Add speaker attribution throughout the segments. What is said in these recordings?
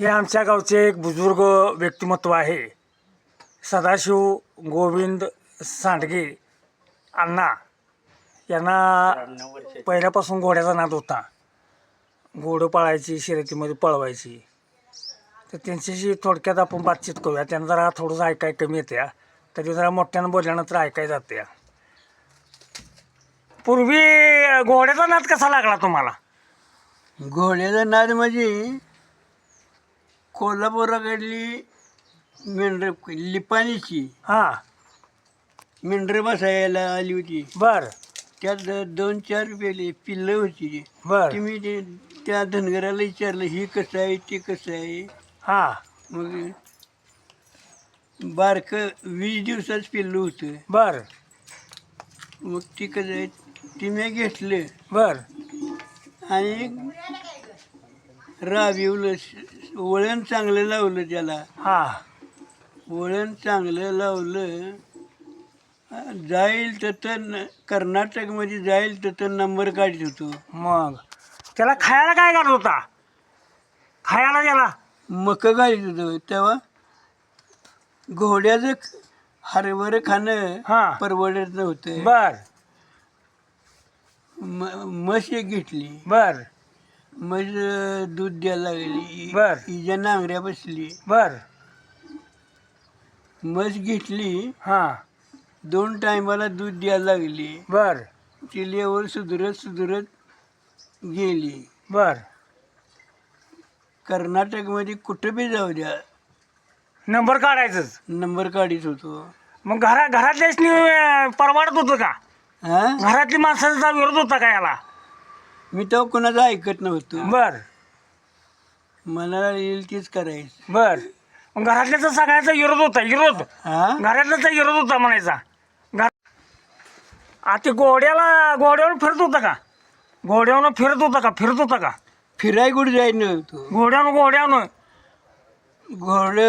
Speaker 1: हे आमच्या गावचे एक बुजुर्ग व्यक्तिमत्व आहे. सदाशिव गोविंद सांडगे अण्णा. यांना पहिल्यापासून घोड्याचा नाद होता. घोडं पाळायची शर्यतीमध्ये पळवायची. तर त्यांच्याशी थोडक्यात आपण बातचीत करूया. त्यांना जरा थोडंसं ऐकाय कमी येते तरी जरा मोठ्यानं बोलल्यानंतर ऐकाय जाते पूर्वी घोड्याचा नाद कसा लागला तुम्हाला?
Speaker 2: घोड्याचा नाद म्हणजे कोल्हापुराकडली मेंढर लिपाणीची.
Speaker 1: हां.
Speaker 2: मेंढर बसायला आली होती.
Speaker 1: बर.
Speaker 2: त्यात दोन चार पेले पिल्लं होती.
Speaker 1: बर.
Speaker 2: ती मी ते त्या धनगराला विचारलं ही कसं आहे? ते कसं आहे?
Speaker 1: हां.
Speaker 2: मग बारकं वीस दिवसाच पिल्लू होतं.
Speaker 1: बर.
Speaker 2: मग ती कसं आहे? ती मी घेतलं.
Speaker 1: बर.
Speaker 2: आणि राबिवलं. वळण चांगलं लावलं त्याला.
Speaker 1: हां.
Speaker 2: वळण चांगलं लावलं जाईल तर कर्नाटकमध्ये जाईल तर नंबर काढत होतो.
Speaker 1: मग. त्याला खायला काय घालत होता? खायला गेला.
Speaker 2: मक काढत होतो. तेव्हा घोड्याचं हरभरं खाणं परवडत नव्हतं.
Speaker 1: बर.
Speaker 2: म- एक घेतली.
Speaker 1: बर.
Speaker 2: अं, दूध द्यायला लागली.
Speaker 1: बर.
Speaker 2: हिच्या नांगऱ्या बसली.
Speaker 1: बर.
Speaker 2: म्हस घेतली.
Speaker 1: हां.
Speaker 2: दोन टायमाला दूध द्यायला लागली.
Speaker 1: बर.
Speaker 2: ती लेवर सुधरत सुधरत गेली.
Speaker 1: बर.
Speaker 2: कर्नाटकमध्ये कुठं बी जाऊ द्या.
Speaker 1: नंबर काढायचंच.
Speaker 2: नंबर काढीत होतो.
Speaker 1: मग घरा घरातल्याच परवाडत होतं का?
Speaker 2: हा?
Speaker 1: घरातली माणसाचा विरोध होता का याला?
Speaker 2: मी तेव्हा कोणाचं ऐकत नव्हतो.
Speaker 1: बर.
Speaker 2: मला येईल तेच करायचं.
Speaker 1: बर. मग घरातल्याचा सगळ्याचा विरोध होता विरोध.
Speaker 2: हा?
Speaker 1: घरातल्याचा विरोध होता म्हणायचा. घर आता घोड्याला घोड्यावर फिरत होता का? घोड्यावरनं फिरत होता का? फिरत होता का?
Speaker 2: फिराय कुठं जायचं नव्हतो.
Speaker 1: घोड्यानं घोड्यानं
Speaker 2: घोड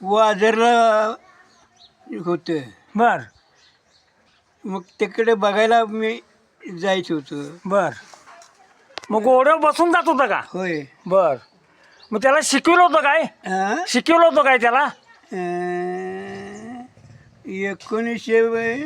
Speaker 2: वाजरला होतं.
Speaker 1: बर.
Speaker 2: मग तिकडे बघायला मी जायचं होतं.
Speaker 1: बर. मग घोड्यावर बसून जात होता का?
Speaker 2: होय.
Speaker 1: बर. मग त्याला शिकवलं होतं काय?
Speaker 2: हा
Speaker 1: शिकवलं होतं काय त्याला?
Speaker 2: अं, एकोणीसशे वय.